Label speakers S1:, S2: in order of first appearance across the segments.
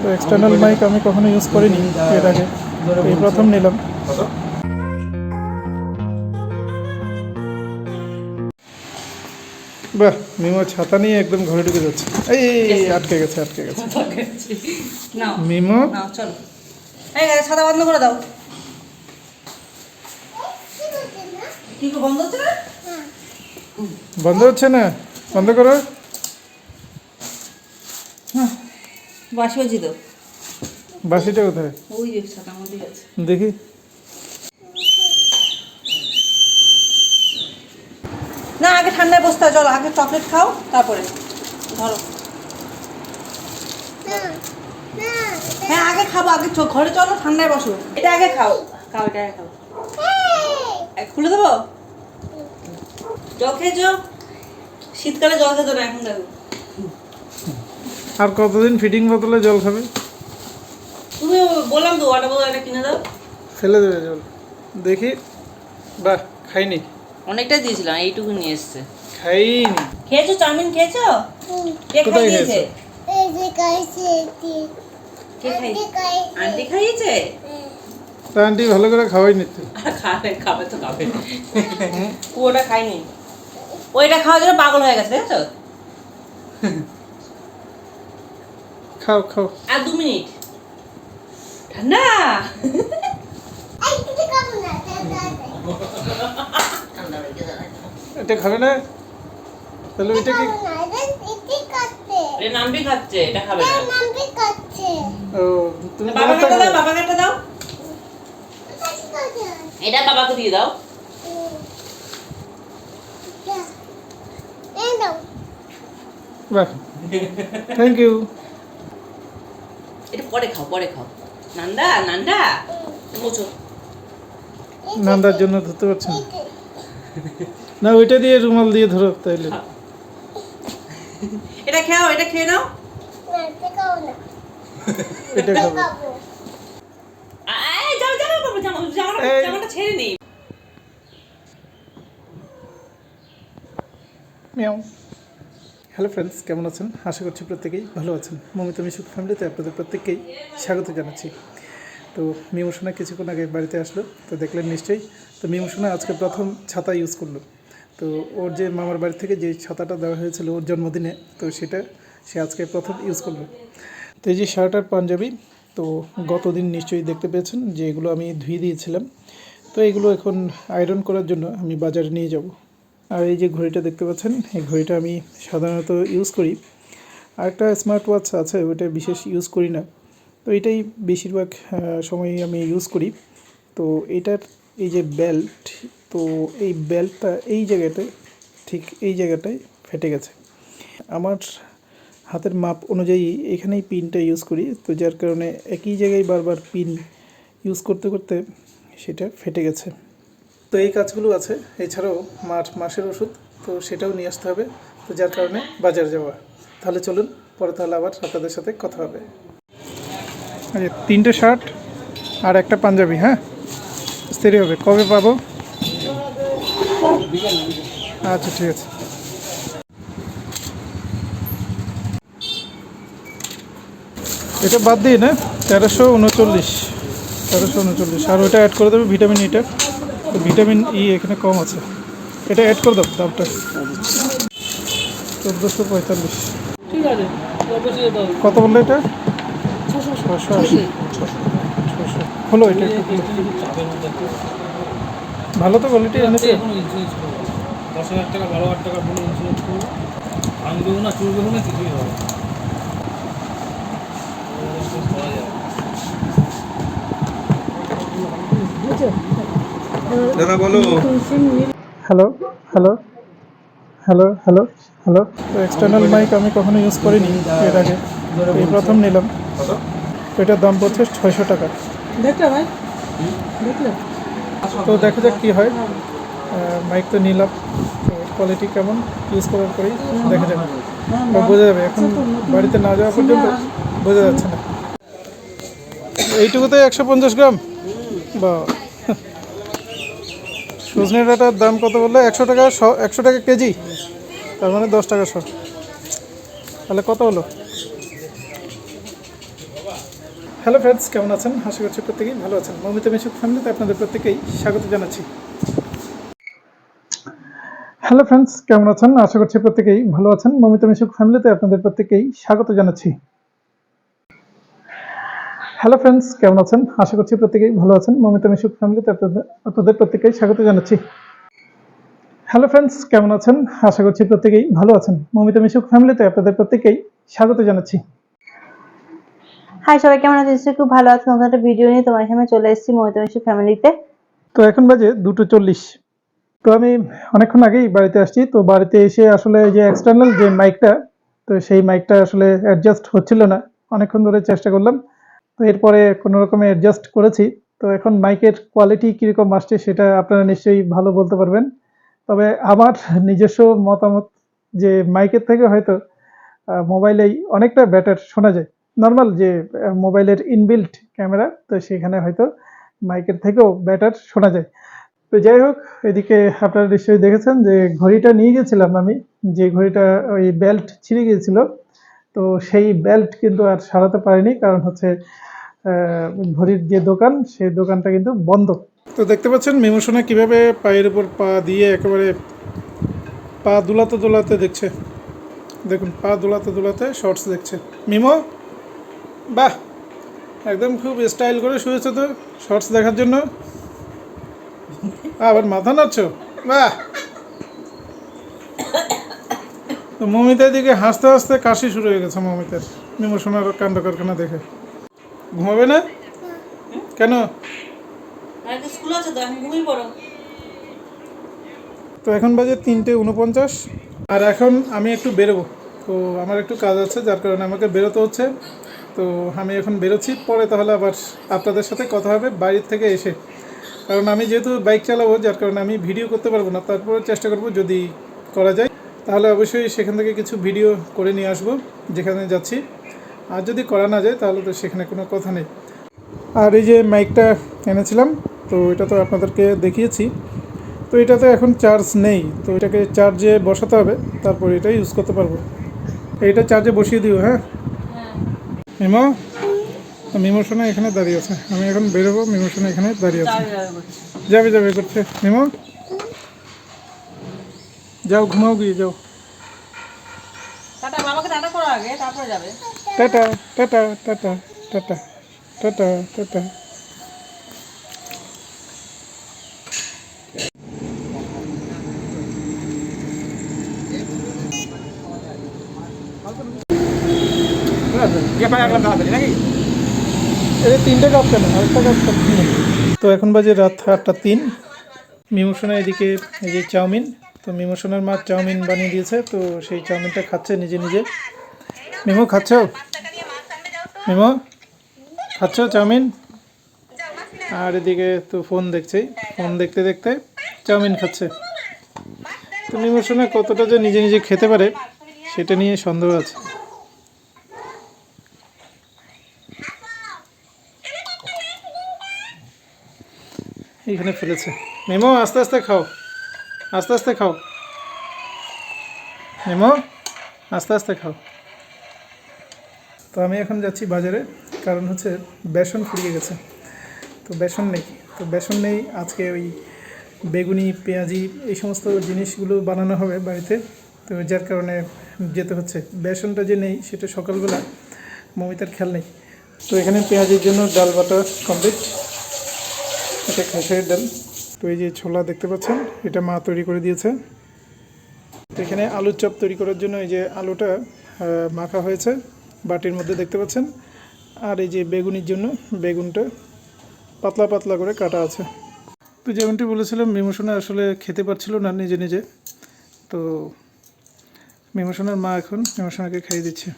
S1: তো external mic আমি কখনো ইউজ করিনি এর আগে। এই প্রথম নিলাম। বাহ মিমো ছাতা নিয়ে একদম ঘরে ঢুকে যাচ্ছে। এই আটকে গেছে আটকে গেছে।
S2: নাও।
S1: মিমো?
S2: নাও চলো। এই ছাতা বন্ধ করে দাও। কি বন্ধ হচ্ছে না?
S1: বন্ধ হচ্ছে না? বন্ধ করো।
S2: বাসি হয়েছি তো।
S1: বাসিটা কোথায়?
S2: ওই যে ছাতার মধ্যে আছে
S1: দেখি।
S2: না আগে ঠান্ডায় বসতে হয় চলো আগে চকলেট খাও তারপরে। ধরো। হ্যাঁ আগে খাব আগে চ- ঘরে চলো ঠান্ডায় বসো। এটা আগে খাও। খাও এটা আগে খাও। খুলে দেবো? জল খেয়েছো? শীতকালে জল খেতো না এখন দেখো।
S1: আর কতদিন ফিটিং বোতলে জল খাবে?
S2: তুমি বললাম তো ওয়াটার বোতল একটা কিনে দাও।
S1: ফেলে দেবে জল। দেখি। বাহ খাইনি।
S2: অনেকটাই দিয়েছিলাম এইটুকু নিয়ে এসছে।
S1: খাইনি।
S2: খেয়েছো? চাউমিন খেয়েছো? কে খাই আন্টি খাইয়েছে?
S1: তা আন্টি ভালো করে খাওয়াই নিতে
S2: খাবে খাবে তো খাবে। ও ওটা খায়নি। ওইটা খাওয়ার জন্য পাগল হয়ে গেছে দেখেছ?
S1: খাও খাও
S2: আর দু মিনিট ঠান্ডা ঠান্ডা হয়ে গেছে
S1: এটা খাবে না তাহলে ওইটা কি
S2: নামবি খাচ্ছে এটা খাবে না
S1: ও তুমি
S2: বাবাকে দাও বাবাকে একটা দাও এটা বাবাকে দিয়ে দাও
S1: বাহ থ্যাংক ইউ
S2: পরে খাও পরে খাও। নান্দা নান্দা মোচো
S1: নান্দার জন্য ধরতে পারছেন না। না ওইটা দিয়ে রুমাল দিয়ে ধরো তাইলে।
S2: এটা খেও এটা খেয়ে নাও।
S1: এটা খাবে
S2: এই যাও যাও বাবা জামা জামাটা জামাটা ছেড়ে নেই
S1: মিয়াও। হ্যালো ফ্রেন্ডস কেমন আছেন? আশা করছি প্রত্যেকেই ভালো আছেন। মমিতা মিশুক ফ্যামিলিতে আপনাদের প্রত্যেককেই স্বাগত জানাচ্ছি। তো মিমোশোনা কিছুক্ষণ আগে বাড়িতে আসলো, তো দেখলেন নিশ্চয়ই। তো মিমোশোনা আজকে প্রথম ছাতা ইউজ করল। তো ওর যে মামার বাড়ি থেকে যে ছাতাটা দেওয়া হয়েছিল ওর জন্মদিনে, তো সেটা সে আজকে প্রথম ইউজ করল। তো এই যে শার্ট আর পাঞ্জাবি, তো গতদিন নিশ্চয়ই দেখতে পেয়েছেন যে এগুলো আমি ধুয়ে দিয়েছিলাম। তো এগুলো এখন আয়রন করার জন্য আমি বাজারে নিয়ে যাব। আর এই যে ঘড়িটা দেখতে পাচ্ছেন এই ঘড়িটা আমি সাধারণত ইউজ করি। আর একটা স্মার্ট ওয়াচ আছে ওইটা বিশেষ ইউজ করি না। তো এটাই বেশিরভাগ আহ, সময়ই আমি ইউজ করি। তো এটার এই যে বেল্ট তো এই বেল্টটা এই জায়গাটায় ঠিক এই জায়গাটায় ফেটে গেছে। আমার হাতের মাপ অনুযায়ী এখানেই পিনটা ইউজ করি। তো যার কারণে একই জায়গায় বারবার পিন ইউজ করতে করতে সেটা ফেটে গেছে। তো এই কাজগুলো আছে। এছাড়াও মার মাসের ওষুধ, তো সেটাও নিয়ে আসতে হবে। তো যার কারণে বাজার যাওয়া। তাহলে চলুন, পরে তাহলে আবার আপনাদের সাথে কথা হবে। আচ্ছা তিনটে শার্ট আর একটা পাঞ্জাবি হ্যাঁ? স্থির হবে। কবে পাবো? আচ্ছা ঠিক আছে। এটা বাদ দিই না তেরোশো উনচল্লিশ। তেরোশো উনচল্লিশ। আর ওটা অ্যাড করে দেবে ভিটামিন ইটা তো ভিটামিন ই এখানে কম আছে। এটা অ্যাড করে দাও দামটা। চোদ্দোশো পঁয়তাল্লিশ।
S2: ঠিক আছে
S1: কত বলল এটা? ছশো। আশি। ছশো। হলো এটা ভালো তো কোয়ালিটি এনেছে।
S3: দশ হাজার টাকা বারো হাজার টাকা পুরো ইন্স্যুরেন্স করব ভাঙবেও না চুরবেও না কিছুই হবে না। করা যাবে।
S4: দাদা বলো।
S1: Hello hello hello hello hello তো এক্সটার্নাল মাইক আমি কখনো ইউজ করিনি এর আগে। এই প্রথম নিলাম। তো এটার দাম পড়ছে ছয়শো টাকা।
S2: দেখলে ভাই? দেখলে?
S1: তো দেখা যাক কী হয়। মাইক তো নিলাম। তো কোয়ালিটি কেমন? ইউজ করার পরেই দেখা যাবে। বা বোঝা যাবে। এখন বাড়িতে না যাওয়া পর্যন্ত বোঝা যাচ্ছে না। এইটুকুতে একশো পঞ্চাশ গ্রাম? বা সজনে ডাটার দাম কত বললে? একশো টাকা একশো টাকা কেজি। তার মানে দশ টাকা শ। তাহলে কত হলো? হ্যালো ফ্রেন্ডস কেমন আছেন? আশা করছি প্রত্যেকেই ভালো আছেন। মমিতা মিশুক ফ্যামিলিতে আপনাদের প্রত্যেকেই স্বাগত জানাচ্ছি। হ্যালো ফ্রেন্ডস কেমন আছেন? আশা করছি প্রত্যেকেই ভালো আছেন। মমিতা মিশুক ফ্যামিলিতে আপনাদের প্রত্যেকেই স্বাগত জানাচ্ছি। হ্যালো ফ্রেন্ডস কেমন আছেন? আশা করছি প্রত্যেকেই ভালো আছেন। মমিতা মিশুক ফ্যামিলিতে আপনাদের প্রত্যেকেই স্বাগত জানাচ্ছি। হ্যালো ফ্রেন্ডস কেমন আছেন? আশা করছি প্রত্যেকেই ভালো আছেন। মমিতা মিশুক ফ্যামিলিতে আপনাদের প্রত্যেকেই স্বাগত জানাচ্ছি।
S4: হাই সবাই কেমন আছেন? খুব ভালো আছেন। নতুন একটা ভিডিও নিয়ে তোমার সামনে চলে এসেছি মহিতা মিশু ফ্যামিলিতে
S1: তো। এখন বাজে দুটো চল্লিশ। তো আমি অনেকক্ষণ আগেই বাড়িতে আসছি। তো বাড়িতে এসে আসলে যে এক্সটার্নাল যে মাইকটা তো সেই মাইকটা আসলে অ্যাডজাস্ট হচ্ছিল না। অনেকক্ষণ ধরে চেষ্টা করলাম। তো এরপরে কোনো রকমে অ্যাডজাস্ট করেছি। তো এখন মাইকের কোয়ালিটি কীরকম আসছে সেটা আপনারা নিশ্চয়ই ভালো বলতে পারবেন। তবে আমার নিজস্ব মতামত যে মাইকের থেকে হয়তো মোবাইলেই অনেকটা বেটার শোনা যায়। নর্মাল যে মোবাইলের ইনবিল্ট ক্যামেরা তো সেখানে হয়তো মাইকের থেকেও বেটার শোনা যায়। তো যাই হোক, এদিকে আপনারা নিশ্চয়ই দেখেছেন যে ঘড়িটা নিয়ে গেছিলাম আমি। যে ঘড়িটা ওই বেল্ট ছিঁড়ে গিয়েছিল। তো সেই বেল্ট কিন্তু আর সারাতে পারিনি, কারণ হচ্ছে ঘড়ির যে দোকান, সেই দোকানটা কিন্তু বন্ধ। তো দেখতে পাচ্ছেন মিমোশনে কীভাবে পায়ের উপর পা দিয়ে একেবারে পা দুলাতে দুলাতে দেখছে। দেখুন, পা দুলাতে দুলাতে শর্টস দেখছে। মিমো, বাহ! একদম খুব স্টাইল করে শুয়েছে তো শর্টস দেখার জন্য। আবার মাথা নাড়ছ? বাহ! তো মমিতার দিকে হাসতে হাসতে কাশি শুরু হয়ে গেছে মমিতার। মিমোশনার কাণ্ড কারখানা দেখে। ঘুমাবে না? কেন?
S2: তো এখন
S1: বাজে তিনটে উনপঞ্চাশ আর এখন আমি একটু বেরোবো। তো আমার একটু কাজ আছে যার কারণে আমাকে বেরোতে হচ্ছে। তো আমি এখন বেরোচ্ছি পরে তাহলে আবার আপনাদের সাথে কথা হবে বাড়ির থেকে এসে। কারণ আমি যেহেতু বাইক চালাবো যার কারণে আমি ভিডিও করতে পারব না। তারপরে চেষ্টা করব যদি করা যায়। তাহলে অবশ্যই সেখান থেকে কিছু ভিডিও করে নিয়ে আসব যেখানে যাচ্ছি। আর যদি করা না যায়, তাহলে তো সেখানে কোনো কথা নেই। আর এই যে মাইকটা এনেছিলাম, তো এটা তো আপনাদেরকে দেখিয়েছি। তো এটাতে এখন চার্জ নেই, তো এটাকে চার্জে বসাতে হবে, তারপর এটা ইউজ করতে পারব। এটা চার্জে বসিয়ে দিও হ্যাঁ? মিমো? মিমো সোনা এখানে দাঁড়িয়ে আছে। আমি এখন বেরোবো মিমো সোনা এখানে দাঁড়িয়ে আছে। যাবে যাবে, করছে। মিমো? যাও, ঘুমাও গিয়ে, যাও।
S2: করো আগে, তারপরে যাবে।
S1: Tata tata tata tata tata tata তিনটে কাপ কেন? কাপ তো এখন বাজে রাত আটটা তিন। মিমোশনা এদিকে, এই যে চাউমিন। তো মিমোশনার মা চাউমিন বানিয়ে দিয়েছে, তো সেই চাউমিনটা খাচ্ছে নিজে নিজে। মিমো খাচ্ছ? মিমো খাচ্ছ চাউমিন? আর এদিকে তো ফোন দেখছেই। ফোন দেখতে দেখতে চাউমিন খাচ্ছে। তো মিমোশনা কতটা যে নিজে নিজে খেতে পারে, সেটা নিয়ে সন্দেহ আছে। এইখানে ফেলেছে। মেমো আস্তে আস্তে খাও। আস্তে আস্তে খাও। মেমো আস্তে আস্তে খাও। তো আমি এখন যাচ্ছি বাজারে, কারণ হচ্ছে বেসন ফুরিয়ে গেছে। তো বেসন নেই, তো বেসন নেই, আজকে ওই বেগুনি, পেঁয়াজি এই সমস্ত জিনিসগুলো বানানো হবে বাড়িতে। তো যার কারণে যেতে হচ্ছে। বেসনটা যে নেই, সেটা সকালবেলা মমিতার খেয়াল নেই। তো এখানে পেঁয়াজের জন্য ডাল বাটা কমপ্লিট এটা খেসারির ডাল। তো এই যে ছোলা দেখতে পাচ্ছেন, এটা মা তৈরি করে দিয়েছে। তো এখানে আলুর চপ তৈরি করার জন্য এই যে আলুটা মাখা হয়েছে। বাটির মধ্যে দেখতে পাচ্ছেন? আর এই যে বেগুনির জন্য বেগুনটা পাতলা পাতলা করে কাটা আছে। তো যেমনটি বলেছিলাম মিমোশনা আসলে খেতে পারছিল না নিজে নিজে। তো মিমোশনার মা এখন মিমোশনাকে খাইয়ে দিচ্ছে।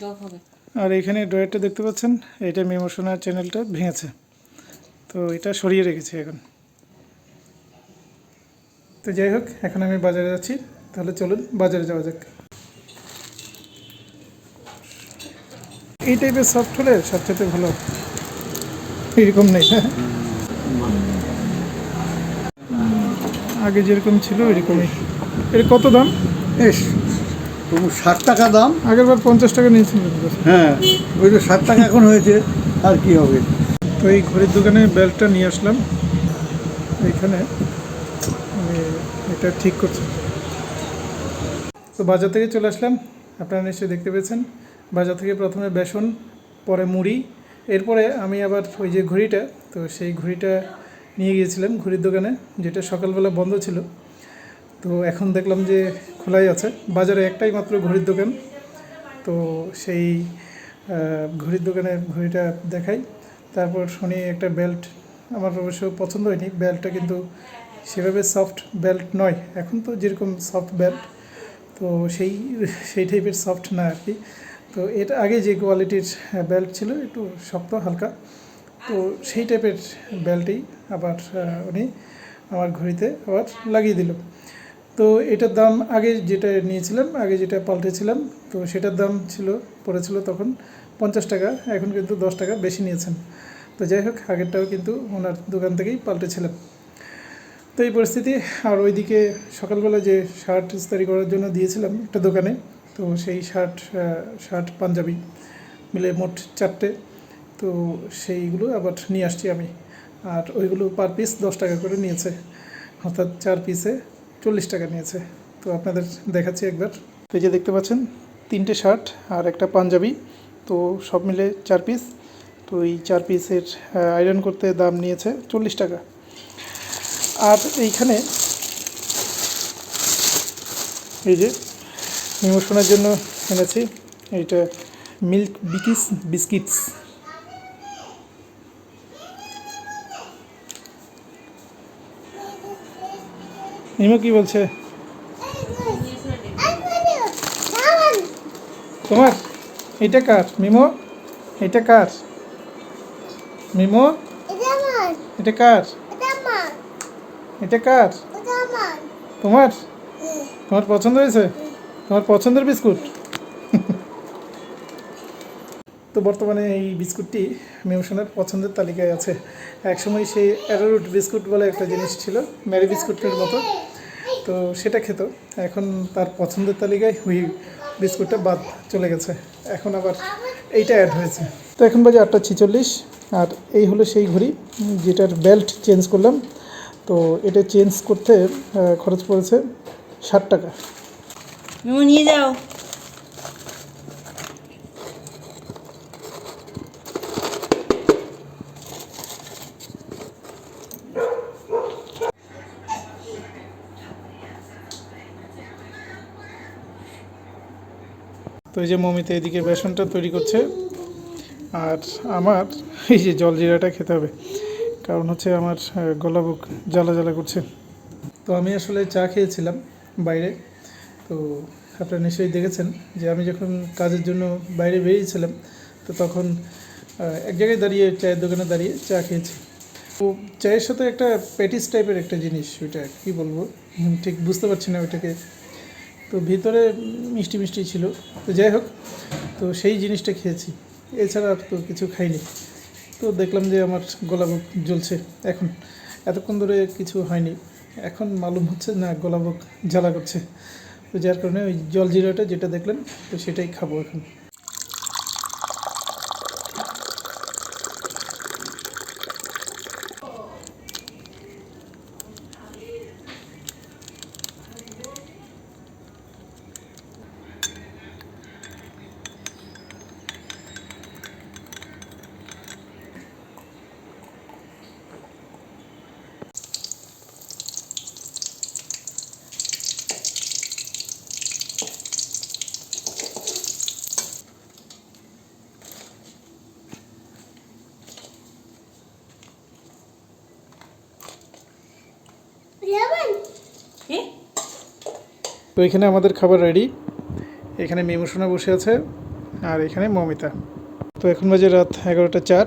S2: জল হবে
S1: আর এখানে ড্রয়ারটা দেখতে পাচ্ছেন, এটা মেমোশনার চ্যানেলটা ভেঙেছে। তো এটা সরিয়ে রেখেছি এখন। তো যাই হোক, এখন আমি বাজারে যাচ্ছি, তাহলে চলুন বাজারে যাওয়া যাক। এই টাইপের সফট হলে সবচেয়ে ভালো। এরকম নেই। হ্যাঁ আগে যেরকম ছিল, এরকমই। এর কত দাম?
S5: বেশ তবু ষাট টাকা দাম।
S1: আগের বার পঞ্চাশ টাকা নিয়েছিল।
S5: হ্যাঁ ওই তো ষাট টাকা এখন হয়েছে আর কি হবে?
S1: তো এই ঘড়ির দোকানে বেল্টটা নিয়ে আসলাম। এইখানে আমি এটা ঠিক করছি। তো বাজার থেকে চলে আসলাম। আপনারা নিশ্চয়ই দেখতে পেয়েছেন। বাজার থেকে প্রথমে বেসন পরে মুড়ি। এরপরে আমি আবার ওই যে ঘড়িটা তো সেই ঘড়িটা নিয়ে গিয়েছিলাম ঘড়ির দোকানে যেটা সকালবেলা বন্ধ ছিল। তো এখন দেখলাম যে খোলাই আছে। বাজারে একটাই মাত্র ঘড়ির দোকান। তো সেই ঘড়ির দোকানে ঘড়িটা দেখাই। তারপর শুনি একটা বেল্ট আমার অবশ্য পছন্দ হয়নি। বেল্টটা কিন্তু সেভাবে সফট বেল্ট নয়। এখন তো যেরকম সফট বেল্ট তো সেই সেই টাইপের সফট না আর কি। তো এটা আগে যে কোয়ালিটির বেল্ট ছিল, একটু শক্ত, হালকা, তো সেই টাইপের বেল্টই আবার উনি আমার ঘড়িতে আবার লাগিয়ে দিল। তো এটার দাম আগে যেটা নিয়েছিলাম, আগে যেটা পাল্টেছিলাম, তো সেটার দাম ছিল, পড়েছিল তখন পঞ্চাশ টাকা, এখন কিন্তু দশ টাকা বেশি নিয়েছেন। তো যাই হোক, আগেরটাও কিন্তু ওনার দোকান থেকেই পাল্টেছিলাম। তো এই পরিস্থিতি, আর ওইদিকে সকালবেলা যে শার্ট ইস্তারি করার জন্য দিয়েছিলাম একটা দোকানে, তো সেই শার্ট শার্ট পাঞ্জাবি মিলে মোট চারটে, তো সেইগুলো আবার নিয়ে আসছি আমি। আর ওইগুলো পার পিস দশ টাকা করে নিয়েছে, অর্থাৎ চার পিসে চল্লিশ টাকা নিয়েছে। তো আপনাদের দেখাচ্ছি একবার। তো এই যে দেখতে পাচ্ছেন, তিনটে শার্ট আর একটা পাঞ্জাবি। তো সব মিলে চার পিস তো এই চার পিসের আয়রন করতে দাম নিয়েছে চল্লিশ টাকা। আর এইখানে এই যে ইমোশনের জন্য এনেছি, এইটা মিল্ক বিকিস বিস্কিটস। নিমো কি বলছে? তোমার এটা কার? মিমো এটা কার? মিমো এটা কার? এটা কার? তোমার? তোমার পছন্দ হয়েছে? তোমার পছন্দের বিস্কুট? তো বর্তমানে এই বিস্কুটটি মিউশনের পছন্দের তালিকায় আছে। একসময় সেই অ্যারোরুট বিস্কুট বলে একটা জিনিস ছিল ম্যারি বিস্কুটের মতো। তো সেটা খেত। এখন তার পছন্দের তালিকায় হুই বিস্কুটটা বাদ চলে গেছে। এখন আবার এইটা অ্যাড হয়েছে। তো এখন বাজে আটটা ছিচল্লিশ, আর এই হলো সেই ঘড়ি যেটার বেল্ট চেঞ্জ করলাম। তো এটা চেঞ্জ করতে খরচ পড়েছে ষাট টাকা।
S2: নিয়ে যাও।
S1: এই যে মমিতে এদিকে বেসনটা তৈরি করছে। আর আমার, এই যে জল জিরাটা খেতে হবে। কারণ হচ্ছে আমার গলা বুক জ্বালা জ্বালা করছে। তো আমি আসলে চা খেয়েছিলাম বাইরে। তো আপনারা নিশ্চয়ই দেখেছেন যে আমি যখন কাজের জন্য বাইরে বেরিয়েছিলাম, তো তখন এক জায়গায় দাঁড়িয়ে, চায়ের দোকানে দাঁড়িয়ে চা খেয়েছি। তো চায়ের সাথে একটা প্যাটিস টাইপের একটা জিনিস, ওইটা কী বলব? ঠিক বুঝতে পারছি না ওইটাকে। তো ভিতরে মিষ্টি মিষ্টি ছিল। তো যাই হোক, তো সেই জিনিসটা খেয়েছি। এছাড়া আর তো কিছু খাইনি। তো দেখলাম যে আমার গলা বুক জ্বলছে এখন। এতক্ষণ ধরে কিছু হয়নি। এখন মালুম হচ্ছে, না, গলা বুক জ্বালা করছে। তো যার কারণে ওই জল জিরাটা যেটা দেখলেন, তো সেটাই খাব এখন
S2: কি
S1: তো এখানে আমাদের খাবার রেডি এখানে মেমুসোনা বসে আছে, আর এখানে মমিতা। তো এখন বাজে রাত এগারোটা চার।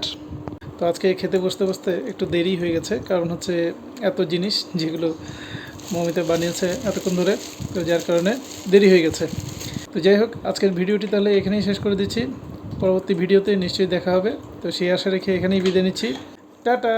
S1: তো আজকে খেতে বসতে বসতে একটু দেরি হয়ে গেছে, কারণ হচ্ছে এত জিনিস যেগুলো মমিতা বানিয়েছে এতক্ষণ ধরে, তো যার কারণে দেরি হয়ে গেছে। তো যাই হোক, আজকের ভিডিওটি তাহলে এখানেই শেষ করে দিচ্ছি। পরবর্তী ভিডিওতে নিশ্চয়ই দেখা হবে। তো সেই আশা রেখে এখানেই বিদায় নিচ্ছি। টাটা!